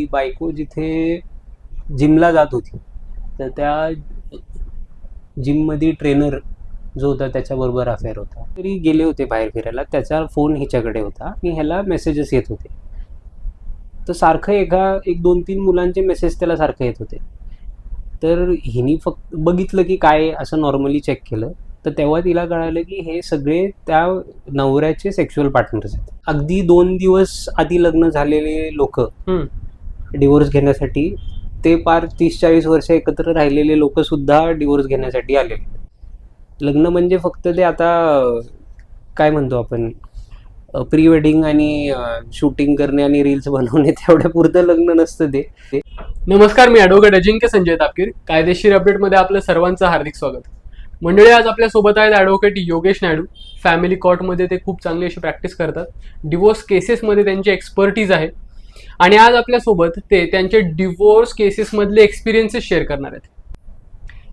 ती बायको जिथे जिमला जात होती तर त्या जिममध्ये ट्रेनर जो होता त्याच्याबरोबर अफेअर होता. तरी गेले होते बाहेर फिरायला त्याचा फोन हिच्याकडे होता आणि ह्याला मेसेजेस येत होते. तर सारखं एका एक दोन तीन मुलांचे मेसेज त्याला सारखं येत होते. तर हिनी फक्त बघितलं की काय असं नॉर्मली चेक केलं तर तेव्हा तिला कळालं की हे सगळे त्या नवऱ्याचे सेक्शुअल पार्टनर्स आहेत. अगदी दोन दिवस आधी लग्न झालेले लोक डिवोर्स घेण्यासाठी. ते पार तीस चाळीस वर्ष एकत्र राहिलेले लोक सुद्धा डिवोर्स घेण्यासाठी आलेले लग्न म्हणजे फक्त ते आता काय म्हणतो आपण प्री वेडिंग आणि शूटिंग करणे आणि रील्स बनवणे तेवढ्या पुरतं लग्न नसतं ते. नमस्कार मी ॲडव्होकेट अजिंक्य संजय तापकीर कायदेशीर अपडेटमध्ये आपलं सर्वांचं हार्दिक स्वागत. मंडळी आज आपल्यासोबत आहेत ॲडव्होकेट योगेश नायडू. फॅमिली कोर्टमध्ये ते खूप चांगली अशी प्रॅक्टिस करतात. डिवोर्स केसेसमध्ये त्यांची एक्सपर्टीज आहे. आणि आज आपल्यासोबत ते त्यांचे डिवोर्स केसेसमधले एक्सपिरियन्सेस शेअर करणार आहेत.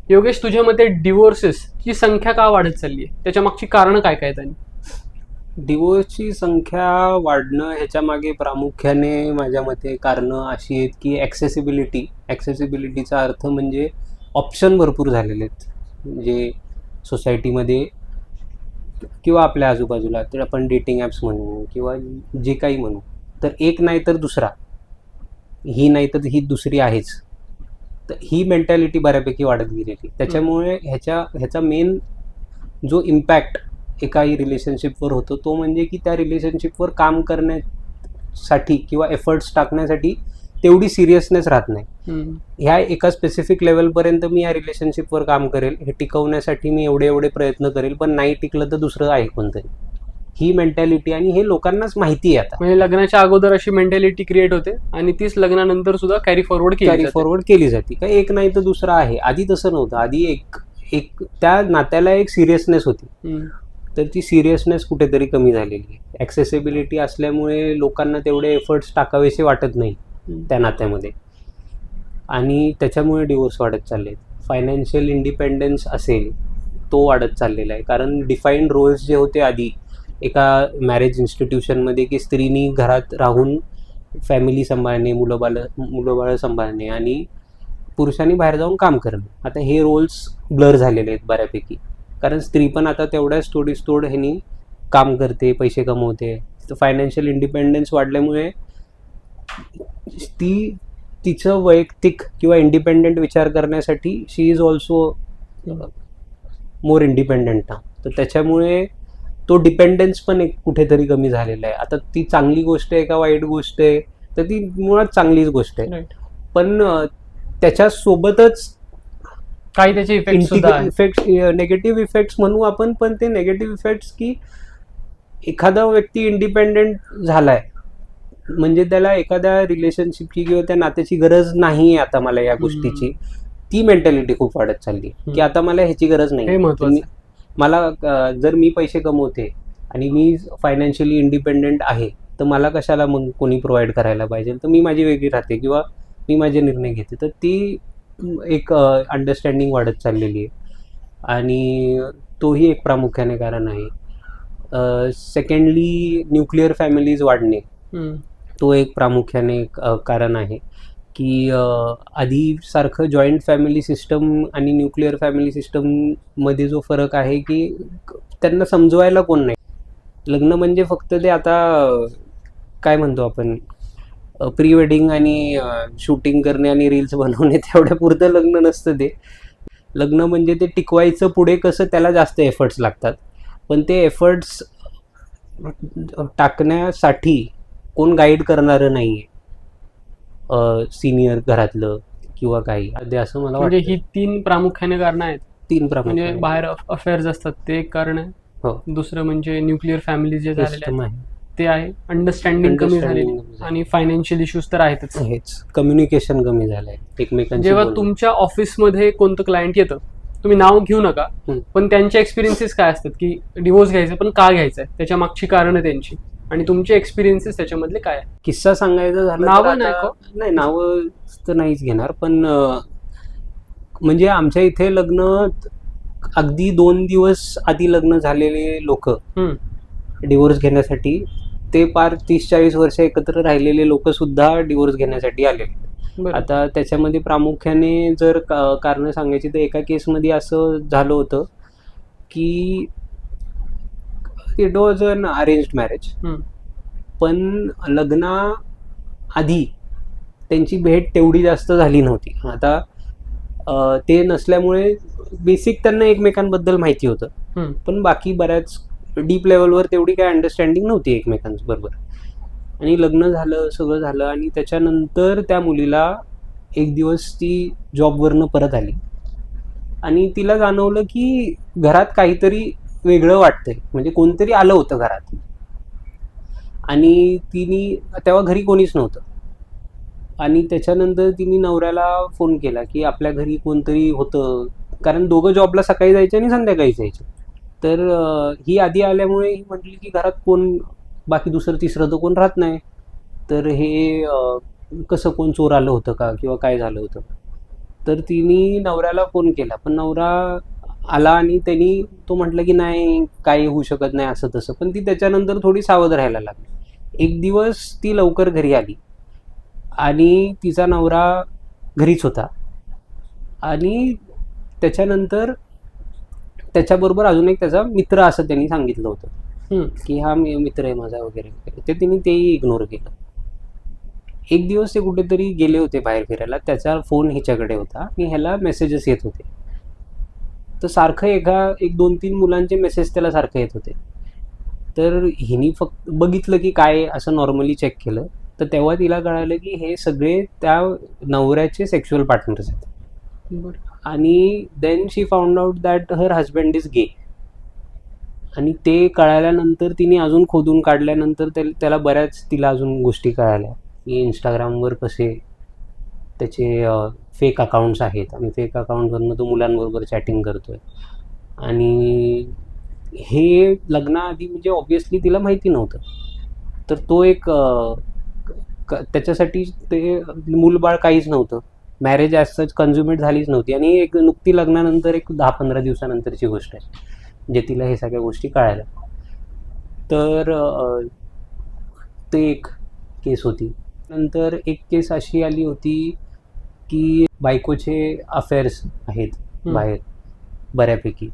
योगेश तुझ्या मते डिवोर्सेसची संख्या का वाढत चालली आहे? त्याच्या मागची कारणं काय काय त्यांनी डिवोर्सची संख्या वाढणं ह्याच्या मागे प्रामुख्याने माझ्या मते कारणं अशी आहेत की ॲक्सेसिबिलिटी ॲक्सेसिबिलिटीचा अर्थ म्हणजे ऑप्शन भरपूर झालेले आहेत. म्हणजे सोसायटीमध्ये किंवा आपल्या आजूबाजूला तर आपण डेटिंग ॲप्स म्हणू किंवा जे काही म्हणू. तर एक नाही तर दुसरा. ही नाही तर ही दुसरी आहेच. तर ही मेंटॅलिटी बऱ्यापैकी वाढत गेलेली त्याच्यामुळे ह्याच्या ह्याचा मेन जो इम्पॅक्ट एकाही रिलेशनशिपवर होतो तो म्हणजे की त्या रिलेशनशिपवर काम करण्यासाठी किंवा एफर्ट्स टाकण्यासाठी तेवढी सिरियसनेस राहत नाही. ह्या एका स्पेसिफिक लेवलपर्यंत मी या रिलेशनशिपवर काम करेल. हे टिकवण्यासाठी मी एवढे एवढे प्रयत्न करेल पण नाही टिकलं तर दुसरं आहे कोणतरी. ही मेंटॅलिटी आणि हे लोकांनाच माहिती आहे आता. म्हणजे लग्नाच्या अगोदर अशी मेंटॅलिटी क्रिएट होते आणि तीच लग्नानंतर सुद्धा कॅरी फॉरवर्ड केली कॅरी जाते. फॉरवर्ड केली जाते. का एक नाही तर दुसरा आहे. आधी तसं नव्हतं. आधी एक एक त्या नात्याला एक सिरियसनेस होती. तर ती सिरियसनेस कुठेतरी कमी झालेली आहे. ॲक्सेसिबिलिटी असल्यामुळे लोकांना तेवढे एफर्ट्स टाकावेसे वाटत नाही. त्या नात्यामध्ये. आणि त्याच्यामुळे डिवोर्स वाढत चालले फायनान्शियल इंडिपेंडन्स असेल तो वाढत चाललेला आहे. कारण डिफाईन्ड रोल्स जे होते आधी एका मॅरेज इन्स्टिट्यूशनमध्ये की स्त्रीनी घरात राहून फॅमिली सांभाळणे मुलं बाळ मुलं सांभाळणे आणि पुरुषांनी बाहेर जाऊन काम करणं. आता हे रोल्स ब्लर झालेले आहेत बऱ्यापैकी. कारण स्त्री पण आता तेवढ्याच थोडीच तोड ह्यानी काम करते पैसे कमवते. तर फायनान्शियल इंडिपेंडन्स वाढल्यामुळे ती तिचं वैयक्तिक किंवा इंडिपेंडेंट विचार करण्यासाठी she is also more independent ना तर त्याच्यामुळे तो डिपेंडन्स पण एक कुठेतरी कमी झालेला आहे. आता ती चांगली गोष्ट आहे का वाईट गोष्ट आहे? तर ती मुळात चांगलीच गोष्ट आहे. पण त्याच्यासोबतच काही त्याचे इफेक्ट सुद्धा आहेत. इफेक्ट नेगेटिव्ह इफेक्ट्स म्हणू आपण पण ते नेगेटिव्ह इफेक्ट्स की एखादा व्यक्ती इंडिपेंडेंट झालाय. म्हणजे त्याला एखाद्या रिलेशनशिपची किंवा त्या नात्याची गरज नाही आता मला या गोष्टीची. ती मेंटॅलिटी खूप वाढत चालली की. आता मला ह्याची गरज नाही मला जर मी पैसे कमवते आणि मी फायनान्शियली इंडिपेंडेंट आहे तर मला कशाला मग कोणी प्रोव्हाइड करायला पाहिजे? तर मी माझी वेगळी राहते किंवा मी माझे निर्णय घेते. तर ती एक अंडरस्टँडिंग वाढत चाललेली आहे. आणि तोही एक प्रामुख्याने कारण आहे. सेकंडली न्यूक्लिअर फॅमिलीज वाढणे. तो एक प्रामुख्याने कारण आहे. की आधीसारखं आधी सारखं जॉईंट फॅमिली सिस्टम आणि न्यूक्लिअर फॅमिली सिस्टममध्ये जो फरक आहे की त्यांना समजवायला कोण नाही. लग्न म्हणजे फक्त ते आता काय म्हणतो आपण प्री वेडिंग आणि शूटिंग करणे आणि रील्स बनवणे तेवढ्या पुरतं लग्न नसतं ते. लग्न म्हणजे ते टिकवायचं पुढे कसं त्याला जास्त एफर्ट्स लागतात. पण ते एफर्ट्स टाकण्यासाठी कोण गाईड करणारं नाही आहे सिनियर घरातलं किंवा काही. ते असं मला म्हणजे ही तीन प्रामुख्याने कारण आहेत. तीन म्हणजे प्रमाणे बाहेर अफेअर्स असतात ते एक कारण आहे. हो. दुसरं म्हणजे न्यूक्लिअर फॅमिली जे झालेले आहे. ते आहे. अंडरस्टँडिंग कमी झालेली. आणि फायनान्शियल इश्यूज तर आहेतच. हेच कम्युनिकेशन कमी झालंय. एकमेकांशी जेव्हा. तुमच्या ऑफिसमध्ये कोणतं क्लायंट येतं तुम्ही नाव घेऊ नका. पण त्यांचे एक्सपिरियन्सेस काय असतात की डिवोर्स घ्यायचा पण का घ्यायचा आहे त्याच्या मागची कारणं त्यांची. आणि तुमचे एक्सपिरियन्सेस त्याच्यामधले काय किस्सा सांगायचा झाला नावं नाही का? नाही नावं तर नाहीच घेणार पण म्हणजे आमच्या इथे लग्न अगदी दोन दिवस आधी लग्न झालेले लोक. डिवोर्स घेण्यासाठी ते पार तीस चाळीस वर्ष एकत्र राहिलेले लोक सुद्धा डिवोर्स घेण्यासाठी आले बरं आता त्याच्यामध्ये प्रामुख्याने जर कारण सांगायची तर एका केसमध्ये असं झालं होतं की it was an arrange marriage. पण लग्ना आधी त्यांची भेट तेवढी जास्त झाली नव्हती. आता ते नसल्यामुळे बेसिक त्यांना एकमेकांबद्दल माहिती होतं. पण बाकी बऱ्याच डीप लेवलवर तेवढी काय अंडरस्टँडिंग नव्हती एकमेकांबरोबर आणि लग्न झालं सगळं झालं आणि त्याच्यानंतर त्या मुलीला एक दिवस ती जॉबवरनं परत आली. आणि तिला जाणवलं की घरात काहीतरी वेगळं वाटतंय. म्हणजे कोणतरी आलं होतं घरात. आणि तिने तेव्हा घरी कोणीच नव्हतं. आणि त्याच्यानंतर तिने नवऱ्याला फोन केला की आपल्या घरी कोणतरी होतं. कारण दोघं जॉबला सकाळी जायचे आणि संध्याकाळी जायचे. तर ही आधी आल्यामुळे ही म्हटली की घरात कोण बाकी दुसरं तिसरं तर कोण राहत नाही. तर हे कसं कोण चोर आलं होतं का? किंवा काय झालं होतं? तर तिने नवऱ्याला फोन केला. पण नवरा आला आणि त्यांनी तो म्हटलं की नाही काही होऊ शकत नाही असं तसं. पण ती त्याच्यानंतर थोडी सावध राहायला लागली. एक दिवस ती लवकर घरी आली आणि तिचा नवरा घरीच होता. आणि त्याच्यानंतर त्याच्याबरोबर अजून एक त्याचा मित्र असं त्यांनी सांगितलं होतं. की हा मी मित्र आहे माझा वगैरे. वगैरे ते तिने तेही इग्नोर केलं. एक दिवस ते कुठेतरी गेले होते बाहेर फिरायला. त्याचा फोन हिच्याकडे होता. आणि ह्याला मेसेजेस येत होते. तर सारखं एका एक दोन तीन मुलांचे मेसेज त्याला सारखं येत होते. तर हिनी फक्त बघितलं की काय असं नॉर्मली चेक केलं. तर तेव्हा तिला कळालं की हे सगळे त्या नवऱ्याचे सेक्शुअल पार्टनर्स आहेत. बरं. आणि then she found out that her husband is gay आणि ते कळाल्यानंतर तिने अजून खोदून काढल्यानंतर त्या- त्याला बऱ्याच तिला अजून गोष्टी कळाल्या. की इंस्टाग्रामवर कसे त्याचे फेक अकाउंट्स आहेत. आणि फेक अकाउंटवरनं तो मुलांबरोबर चॅटिंग करतो आहे आणि हे लग्नाआधी म्हणजे ऑब्वियसली तिला माहिती नव्हतं. तर तो एक क- त्याच्यासाठी ते मूलबाळ काहीच नव्हतं. मॅरेज ॲज सच कन्झ्युमेट झालीच नव्हती. आणि एक नुकती लग्नानंतर एक दहा पंधरा दिवसानंतरची गोष्ट आहे जे तिला हे सगळ्या गोष्टी कळायला तर ते एक केस होती. नंतर एक केस अशी आली होती की बायकोचे अफेअर्स आहेत. बाहेर बऱ्यापैकी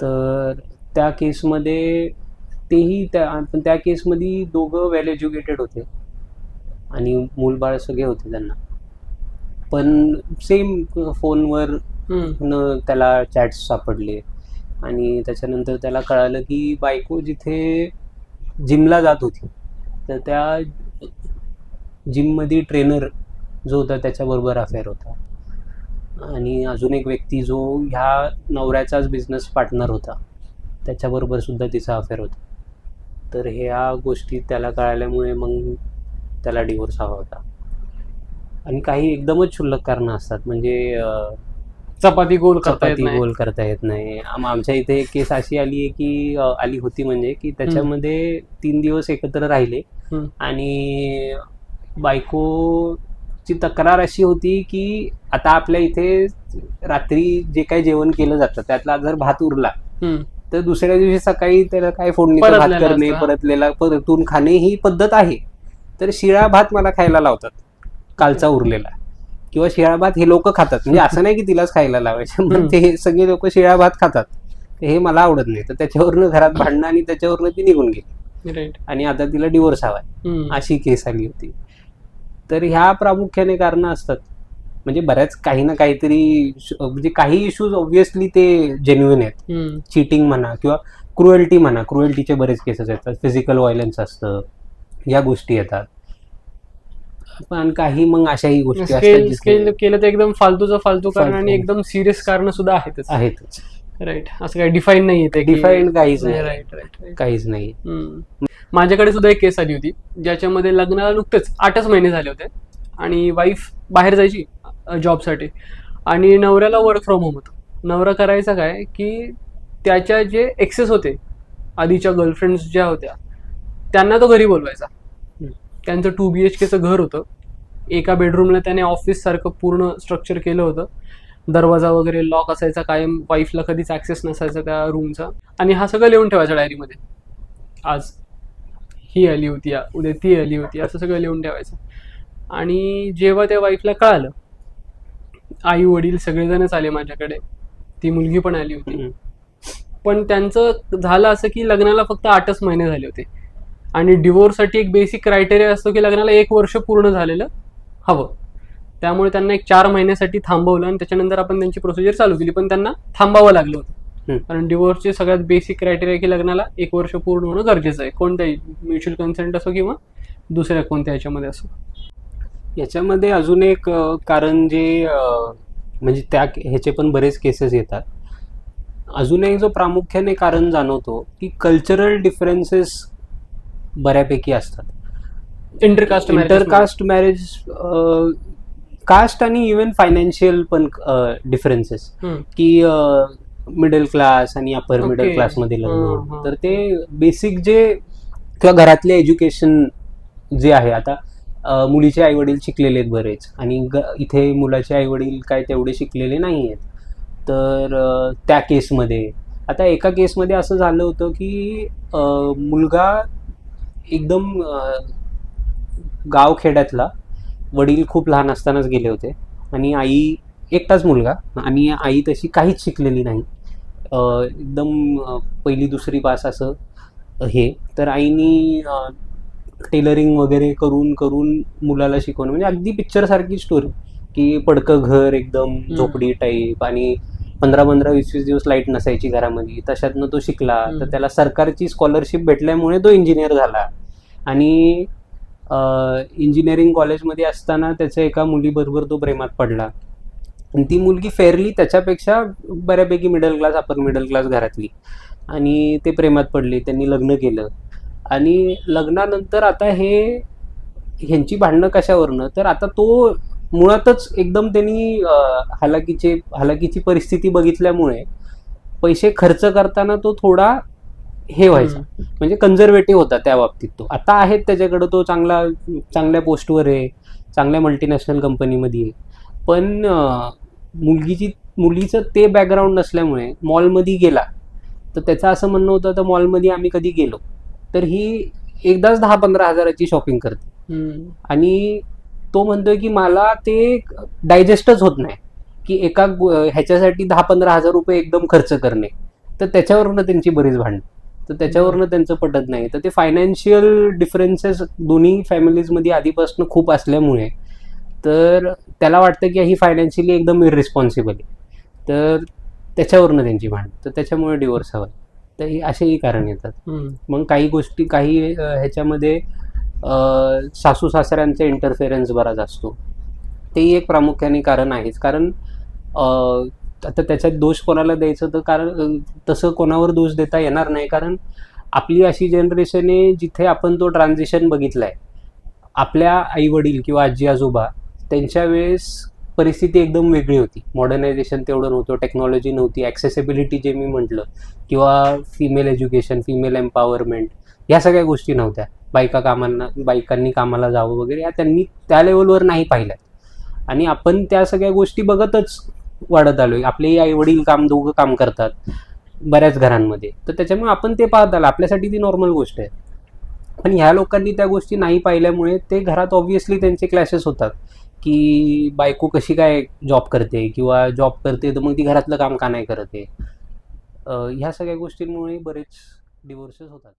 तर त्या केसमध्ये तेही त्या पण त्या केसमध्ये दोघं वेल एज्युकेटेड होते आणि मूलबाळ सगळे होते त्यांना पण सेम फोनवर. न त्याला चॅट्स सापडले आणि त्याच्यानंतर त्याला कळालं की बायको जिथे जिमला जात होती तर त्या जिममध्ये ट्रेनर जो होता त्याच्याबरोबर अफेअर होता. आणि अजून एक व्यक्ती जो ह्या नवऱ्याचाच बिझनेस पार्टनर होता. त्याच्याबरोबर सुद्धा तिचा अफेअर होता. तर ह्या गोष्टी त्याला कळाल्यामुळे मग त्याला डिवोर्स हवा होता. आणि काही एकदमच क्षुल्लक कारणं असतात. म्हणजे चपाती गोल करता येत चपाती नाही. गोल करता येत नाही. आम- आमच्या इथे एक केस अशी आली आहे की आली होती म्हणजे की त्याच्यामध्ये तीन दिवस एकत्र राहिले. आणि बायकोची तक्रार अशी होती की आता आपल्या इथे रात्री जे काही जेवण केलं जातं त्यातला जर भात उरला. तर दुसऱ्या दिवशी सकाळी त्याला काय फोडणीचा भात परतलेला करणे. परतलेला परतून खाणे ही पद्धत आहे. तर शिळा भात मला खायला लावतात कालचा उरलेला. किंवा शिळा भात हे लोक खातात. म्हणजे असं नाही की तिलाच खायला लावायचं. पण ते सगळे लोक शिळा भात खातात. हे मला आवडत नाही. तर त्याच्यावरनं घरात भांडणं आणि त्याच्यावरनं ती निघून गेली. आणि आता तिला डिवोर्स हवाय. अशी केस आली होती. तर ह्या प्रामुख्याने कारणं असतात. म्हणजे बऱ्याच काही ना काहीतरी म्हणजे काही इश्यूज ऑब्विसली ते जेन्युइन आहेत. चिटिंग म्हणा किंवा क्रुएल्टी म्हणा. क्रुएल्टीचे बरेच केसेस येतात. फिजिकल व्हायलन्स असतं. या गोष्टी येतात. पण काही मग अशाही गोष्टी असतात केलं तर एकदम फालतूचं फालतू कारण. आणि एकदम सिरियस कारण सुद्धा आहेतच. आहेतच. राईट असं काही डिफाईन नाही येते डिफाईन काहीच नाही. राईट राईट काहीच नाही. माझ्याकडे सुद्धा एक केस आली होती ज्याच्यामध्ये लग्नाला नुकतेच आठच महिने झाले होते आणि वाईफ बाहेर जायची जॉबसाठी आणि नवऱ्याला वर्क फ्रॉम होम होतं. नवरा करायचा काय की त्याच्या जे एक्सेस होते आधीच्या गर्लफ्रेंड्स ज्या होत्या त्यांना तो घरी बोलवायचा. त्यांचं टू बी एच केचं घर होतं. एका बेडरूमला त्याने ऑफिस सारखं पूर्ण स्ट्रक्चर केलं होतं. दरवाजा वगैरे लॉक असायचा कायम वाईफला कधीच ऍक्सेस नसायचा त्या रूमचा आणि हा सगळं लिहून ठेवायचा डायरीमध्ये आज. ही आली होती उद्या ती आली होती असं सगळं लिहून ठेवायचं. आणि जेव्हा त्या वाईफला कळालं आई वडील सगळेजणच आले माझ्याकडे ती मुलगी पण आली होती. पण त्यांचं झालं असं की लग्नाला फक्त आठच महिने झाले होते. आणि डिवोर्ससाठी एक बेसिक क्रायटेरिया असतो की लग्नाला एक वर्ष पूर्ण झालेलं हवं. त्यामुळे त्यांना एक चार महिन्यासाठी थांबवलं आणि त्याच्यानंतर आपण त्यांची प्रोसिजर चालू केली. पण त्यांना थांबावं लागलं होतं. कारण डिवोर्सचे सगळ्यात बेसिक क्रायटेरिया की लग्नाला एक वर्ष पूर्ण होणं गरजेचं आहे. कोणत्याही म्युच्युअल कन्सेंट असो किंवा दुसऱ्या कोणत्या ह्याच्यामध्ये असो. याच्यामध्ये अजून एक कारण जे म्हणजे त्या ह्याचे पण बरेच केसेस येतात. अजून एक जो प्रामुख्याने कारण जाणवतो की कल्चरल डिफरन्सेस बऱ्यापैकी असतात. इंटरकास्ट इंटरकास्ट मॅरेज कास्ट आणि इवन फायनान्शियल पण डिफरन्सेस की मिडल क्लास आणि अपर मिडल Okay. क्लासमध्ये लग्न हा. तर ते बेसिक जे किंवा घरातले एज्युकेशन जे आहे आता अ, मुलीचे आई वडील शिकलेले आहेत बरेच आणि ग- इथे मुलाचे आई वडील काय तेवढे शिकलेले नाही आहेत तर अ, त्या केसमध्ये आता एका केसमध्ये असं झालं होतं की अ, मुलगा एकदम अ, गावखेड्यातला वडील खूप लहान असतानाच गेले होते आणि आई एकटाच मुलगा आणि आई तशी काहीच शिकलेली नाही एकदम पहिली दुसरी पास असं हे. तर आईनी टेलरिंग वगैरे करून करून मुलाला शिकवणं. म्हणजे अगदी पिक्चर सारखी स्टोरी की पडकं घर एकदम झोपडी टाईप आणि पंधरा पंधरा वीस वीस दिवस लाइट नसायची घरामध्ये. तशातनं तो शिकला. तर. त्याला सरकारची स्कॉलरशिप भेटल्यामुळे तो इंजिनियर झाला. आणि इंजिनिअरिंग कॉलेजमध्ये असताना त्याच्या एका मुलीबरोबर तो प्रेमात पडला. ती मुलगी फेअरली त्याच्यापेक्षा बऱ्यापैकी middle class upper middle class घरातली. आणि ते प्रेमात पडले त्यांनी लग्न केलं. आणि लग्नानंतर आता हे ह्यांची भांडणं कशावरनं? तर आता तो मुळातच एकदम त्यांनी हालाकीचे हालाकीची परिस्थिती बघितल्यामुळे पैसे खर्च करताना तो थोडा हे व्हायचा. म्हणजे कन्झर्वेटिव्ह होता त्या बाबतीत तो. आता आहेत त्याच्याकडं तो चांगला चांगल्या पोस्टवर आहे चांगल्या मल्टीनॅशनल कंपनीमध्ये आहे. पण मुलगीची मुलीचं ते बॅकग्राऊंड नसल्यामुळे मॉलमध्ये गेला. तर त्याचं असं म्हणणं होतं तर मॉलमध्ये आम्ही कधी गेलो? तर ही एकदाच दहा पंधरा हजाराची शॉपिंग करते. आणि तो म्हणतोय की मला ते डायजेस्टच होत नाही. की एका ह्याच्यासाठी दहा पंधरा हजार रुपये एकदम खर्च करणे. तर त्याच्यावरनं त्यांची बरीच भांडणं. तर त्याच्यावरनं त्यांचं पटत नाही. तर ते फायनान्शियल डिफरन्सेस दोन्ही फॅमिलीजमध्ये आधीपासून खूप असल्यामुळे तर त्याला वाटतं की ही फायनान्शियली एकदम इरिस्पॉन्सिबल आहे. तर त्याच्यावरनं त्यांची भांडणं तर त्याच्यामुळे डिवोर्स हवा. तर हे असेही कारण येतात. मग काही गोष्टी काही ह्याच्यामध्ये सासू सासऱ्यांचा इंटरफेरन्स बराच असतो. तेही एक प्रामुख्याने कारण आहेच. कारण आता त्याच्यात दोष कोणाला द्यायचं तर कारण तसं कोणावर दोष देता येणार नाही. कारण आपली अशी जनरेशन आहे जिथे आपण तो ट्रान्झिशन बघितलाय. आपल्या आई वडील किंवा आजी आजोबा त्यांच्या वेळेस परिस्थिती एकदम वेगळी होती. मॉडर्नायझेशन तेवढं नव्हतं टेक्नॉलॉजी नव्हती ॲक्सेसिबिलिटी जे मी म्हटलं किंवा फिमेल एज्युकेशन फिमेल एम्पॉवरमेंट ह्या सगळ्या गोष्टी नव्हत्या. बायका कामांना बायकांनी कामाला जावं वगैरे या त्यांनी त्या लेवलवर नाही पाहिल्या आणि आपण त्या सगळ्या गोष्टी बघतच वाढत आलो आपले आई वडील काम दोघं काम करतात बऱ्याच घरांमध्ये. तर त्याच्यामुळे आपण ते पाहत आलं. आपल्यासाठी ती नॉर्मल गोष्ट आहे. पण ह्या लोकांनी त्या गोष्टी नाही पाहिल्यामुळे ते घरात ऑब्व्हियसली त्यांचे क्लॅशेस होतात. की बायको कशी काय जॉब करते किंवा जॉब करते तर मग ती घरातलं काम का नाही करते? ह्या सगळ्या गोष्टींमुळे बरेच डिवोर्सेस होतात.